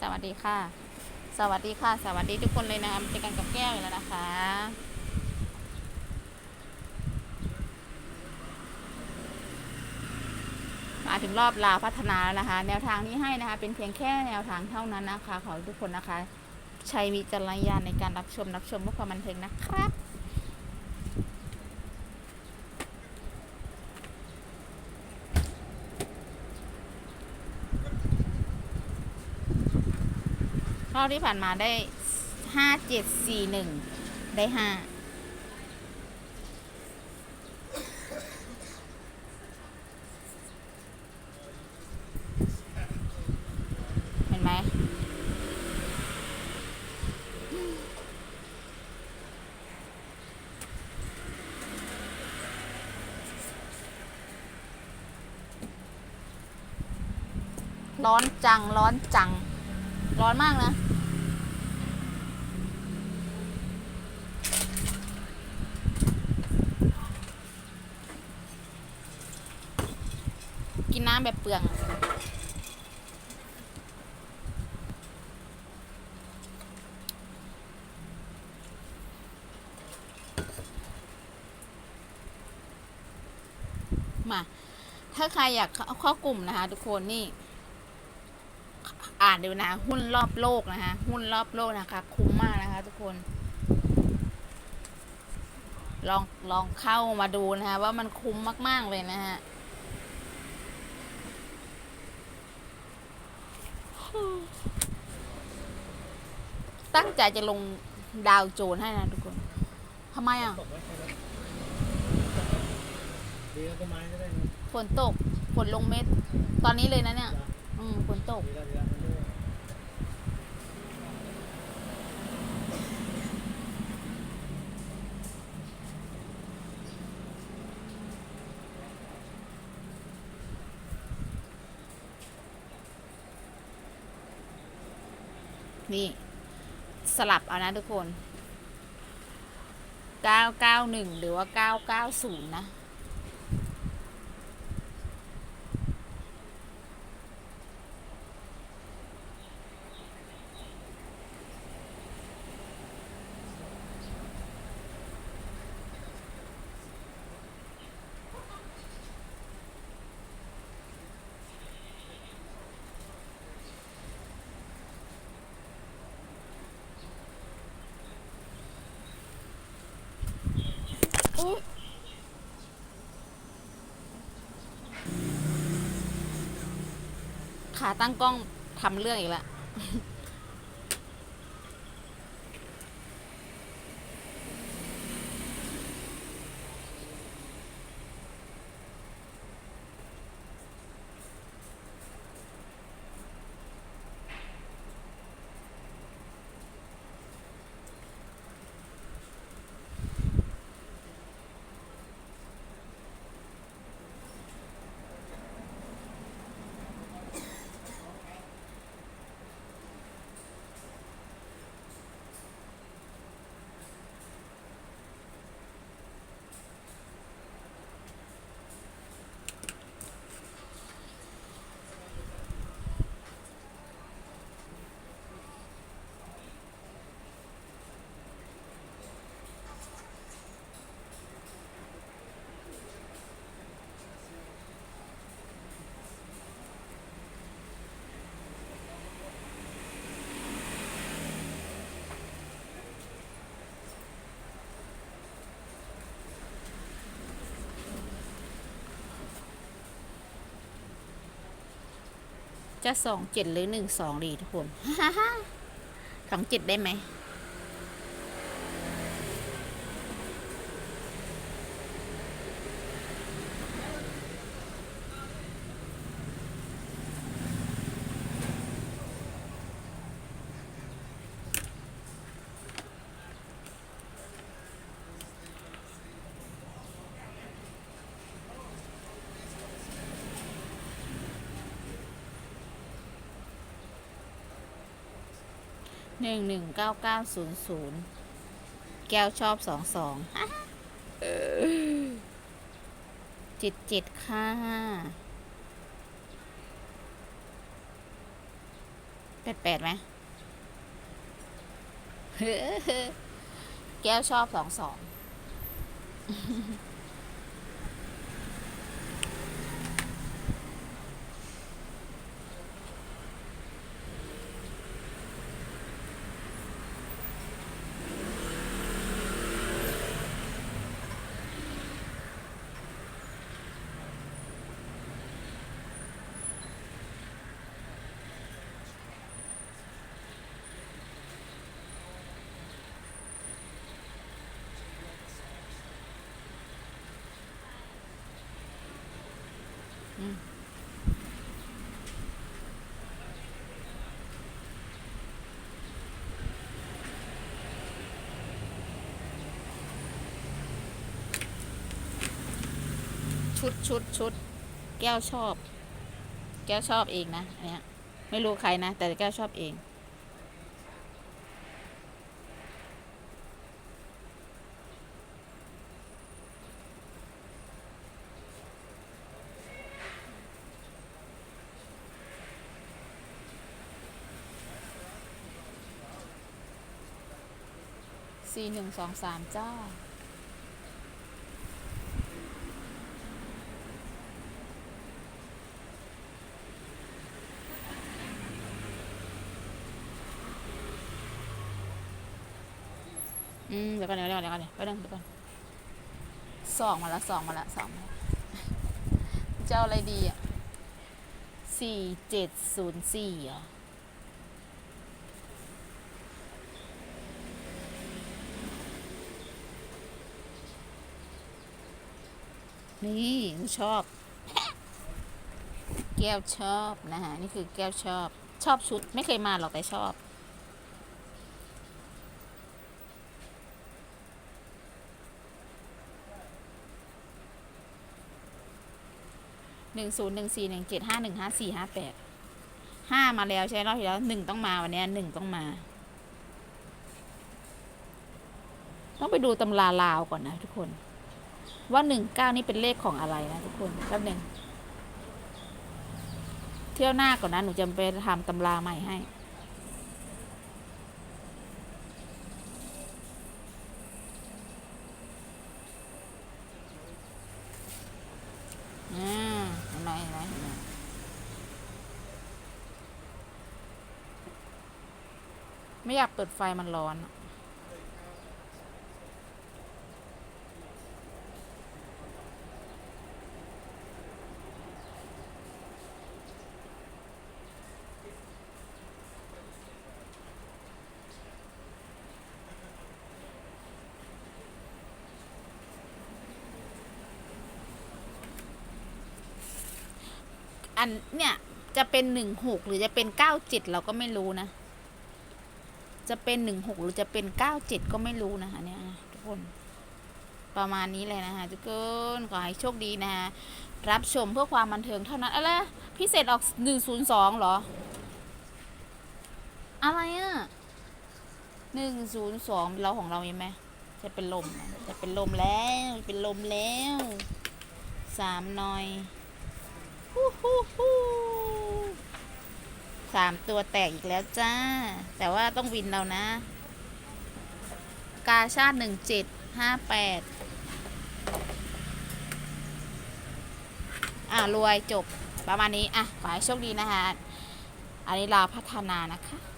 สวัสดีค่ะ สวัสดีค่ะ สวัสดีทุกคนเลยนะคะเจอกันกับแก้วอีกแล้วนะคะ มาถึงรอบลาวพัฒนาแล้วนะคะ แนวทางนี้ให้นะคะ เป็นเพียงแค่แนวทางเท่านั้นนะคะ ขอทุกคนนะคะใช้วิจารณญาณในการรับชมรับชมเพื่อความบันเทิงนะครับ อบที่ผ่านมาได้ห้าเจ็ดสี่หนึ่งได้ห้าเห็นไหมร้อนจัง ร้อนจัง ร้อนมากนะ กินน้ำแบบเปลือง มา ถ้าใครอยากเข้าเข้ากลุ่มนะคะ ทุกคนนี่ อ่านดูนะ หุ้นรอบโลกนะคะ หุ้นรอบโลกนะคะ คุ้มมากนะคะ ทุกคนลองลองเข้ามาดูนะคะว่ามันคุ้มมาก ๆ เลยนะฮะ ตั้งใจจะลงดาวโจนให้นะทุกคนทำไมอะตกไว้ใช่ไหมดีแล้วต้นไม้ก็ได้นะฝนตกฝนลงเม็ด ตอนนี้เลยนะเนี่ย อืมฝนตก ดีแล้วดีแล้วดีแล้วนี่ สลับเอานะทุกคนเก้าเก้าหนึ่งหรือว่าเก้าเก้าศูนย์นะ ขาตั้งกล้องทำเรื่องอีกแล้ว จะสองเจ็ดหรือหนึ่งสองดีทุกคนสองเจ็ดได้ไหม หนึ่งหนึ่งเก้าเก้าศูนย์ศูนย์แก้วชอบสองสองจ็ดเจ็ดค่ะแปดแปดไหมแก้วชอบสองสอง ชุดชุดชุดแก้วชอบ แก้วชอบเองนะเนี่ยไม่รู้ใครนะ แต่แก้วชอบเอง สี่หนึ่งสองสามจ้า อืม เดี๋ยวก่อนเดี๋ยวก่อนเดี๋ยวก่อนเดี๋ยวก่อนเดี๋ยวก่อนสองมาละสองมาละสองมาละจะเอาอะไรดีอะสี่เจ็ดศูนย์สี่อนี่ นูชอบ แก้วชอบนะฮะนี่คือแก้วชอบ ชอบชุดไม่เคยมาหรอกแต่ชอบหนึ่งศูนย์หนึ่งสี่หนึ่งเจ็ดห้าหนึ่งห้าสี่ห้าแปดห้ามาแล้วใช่รอบที่แล้วหนึ่งต้องมาวันนี้หนึ่งต้องมา ต้องไปดูตำราลาวก่อนนะทุกคน ว่าหนึ่งเก้านี่เป็นเลขของอะไรนะทุกคนแป๊บหนึ่งเที่ยวหน้าก่อนนะหนูจะไปทำตำราใหม่ให้นไหมเห็นไหมเห็นไหมไม่อยากเปิดไฟมันร้อนอะ อันเนี่ยจะเป็นหนึ่งหกหรือจะเป็นเก้าเจ็ดเราก็ไม่รู้นะ จะเป็นหนึ่งหกหรือจะเป็นเก้าเจ็ดก็ไม่รู้นะคะเนี่ยทุกคน ประมาณนี้เลยนะคะทุกคนขอให้โชคดีนะคะรับชมเพื่อความบันเทิงเท่านั้นอะไรพิเศษออกหนึ่งศูนย์สองเหรอ อะไรอะหนึ่งศูนย์สองเราของเรามีไหมจะเป็นลมจะเป็นลมแล้ว เป็นลมแล้วสามหน่อย สามตัวแตกอีกแล้วจ้า แต่ว่าต้องวินเรานะ กาชาติหนึ่งเจ็ดห้าแปดอะรวยจบประมาณนี้ อะ ขอให้โชคดีนะคะอันนี้ลาพัฒนานะคะ